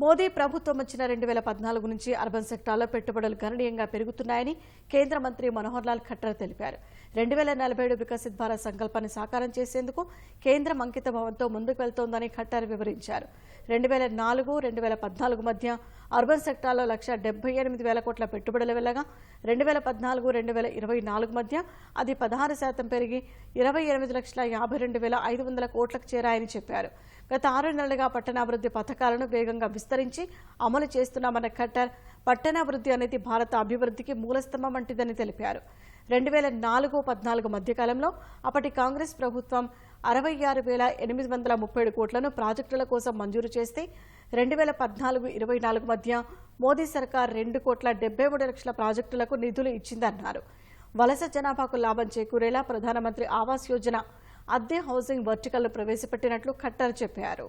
మోదీ ప్రభుత్వం వచ్చిన రెండు వేల పద్నాలుగు నుంచి అర్బన్ సెక్టార్లో పెట్టుబడులు గణనీయంగా పెరుగుతున్నాయని కేంద్ర మంత్రి మనోహర్ లాల్ ఖట్టర్ తెలిపారు. రెండు వేల నలభై ఏడు వికసిత్ భారత్ సంకల్పాన్ని సాకారం చేసేందుకు కేంద్రం అంకిత భావంతో ముందుకు వెళ్తోందని ఖట్టర్ వివరించారు. రెండు వేల నాలుగు రెండు వేల పద్నాలుగు మధ్య అర్బన్ సెక్టార్లో లక్ష డెబ్బై ఎనిమిది వేల కోట్ల పెట్టుబడులు వెళ్ళగా రెండు వేల పద్నాలుగు రెండు వేల ఇరవై నాలుగు మధ్య అది పదహారు శాతం పెరిగి ఇరవై ఎనిమిది లక్షల యాభై రెండు వేల ఐదు వందల కోట్లకు చేరాయని చెప్పారు. గత ఆరు నెలలుగా పట్టణాభివృద్ధి పథకాలను వేగంగా విస్తరించి అమలు చేస్తున్నామన్న ఖట్టర్ పట్టణాభివృద్ధి అనేది భారత అభివృద్ధికి మూలస్తంభం వంటిదని తెలిపారు. రెండు వేల నాలుగు పద్నాలుగు మధ్యకాలంలో అప్పటి కాంగ్రెస్ ప్రభుత్వం అరవై ఆరు వేల ఎనిమిది వందల ముప్పై ఏడు కోట్లను ప్రాజెక్టుల కోసం మంజూరు చేస్తే రెండు వేల పద్నాలుగు ఇరవై నాలుగు మధ్య మోదీ సర్కార్ రెండు కోట్ల డెబ్బై మూడు లక్షల ప్రాజెక్టులకు నిధులు ఇచ్చిందన్నారు. వలస జనాభాకు లాభం చేకూరేలా ప్రధానమంత్రి ఆవాస్ యోజన అద్దె హౌసింగ్ వర్టికల్లో ప్రవేశపెట్టినట్లు ఖట్టర్ చెప్పారు.